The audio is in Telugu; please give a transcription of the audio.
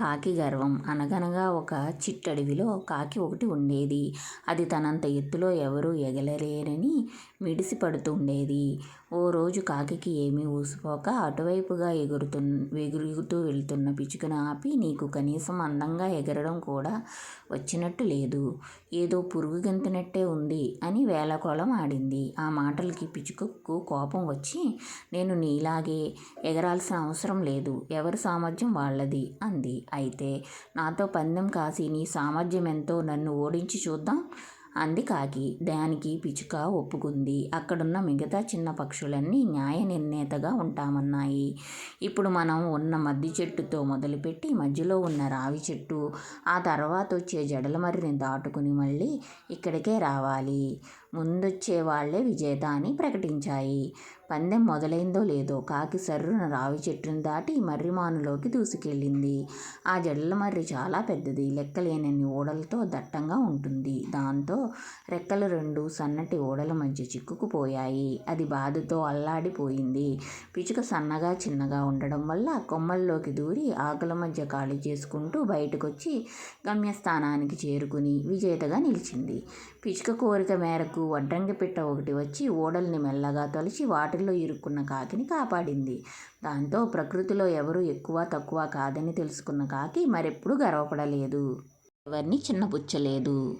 కాకి గర్వం అనగనగా ఒక చిట్టడవిలో కాకి ఒకటి ఉండేది. అది తనంత ఎత్తులో ఎవరూ ఎగలలేరని మిడిసిపడుతుండేది ఓ రోజు కాకి ఏమీ ఊసిపోక అటువైపుగా ఎగురుతూ వెళ్తున్న పిచ్చుకను ఆపి నీకు కనీసం అందంగా ఎగరడం కూడా వచ్చినట్టు లేదు. ఏదో పురుగు గెంతినట్టే ఉంది అని వేలకోళం ఆడింది. ఆ మాటలకి పిచుకకు కోపం వచ్చి నేను నీలాగే ఎగరాల్సిన అవసరం లేదు. ఎవరి సామర్థ్యం వాళ్ళది అంది. అయితే నాతో పందెం కాసి నీ సామర్థ్యమెంతో నన్ను ఓడించి చూద్దాం అంది కాకి. దానికి పిచ్చుక ఒప్పుకుంది. అక్కడున్న మిగతా చిన్న పక్షులన్నీ న్యాయ నిర్ణేతగా ఉంటామన్నాయి. ఇప్పుడు మనం ఉన్న మద్ది చెట్టుతో మొదలుపెట్టి మధ్యలో ఉన్న రావి చెట్టు, ఆ తర్వాత వచ్చే జడలమర్రిని దాటుకుని మళ్ళీ ఇక్కడికే రావాలి. ముందొచ్చేవాళ్ళే విజేత అని ప్రకటించాయి. పందెం మొదలైందో లేదో కాకి సర్రున రావి చెట్టుని దాటి మర్రిమానులోకి దూసుకెళ్ళింది. ఆ జడలమర్రి చాలా పెద్దది. లెక్కలేనన్ని ఊడలతో దట్టంగా ఉంటుంది. దాంతో రెక్కలు రెండు సన్నటి ఓడల మధ్య చిక్కుకుపోయాయి. అది బాధతో అల్లాడిపోయింది. పిచ్చుక సన్నగా చిన్నగా ఉండడం వల్ల కొమ్మల్లోకి దూరి ఆకుల మధ్య ఖాళీ చేసుకుంటూ బయటకొచ్చి గమ్యస్థానానికి చేరుకుని విజేతగా నిలిచింది. పిచుక కోరిక మేరకు వడ్రంగిపిట్ట ఒకటి వచ్చి ఊడల్ని మెల్లగా తొలిచి వాటిల్లో ఇరుక్కున్న కాకిని కాపాడింది. దాంతో ప్రకృతిలో ఎవరు ఎక్కువ తక్కువ కాదని తెలుసుకున్న కాకి మరెప్పుడూ గర్వపడలేదు. ఎవరిని చిన్నబుచ్చలేదు.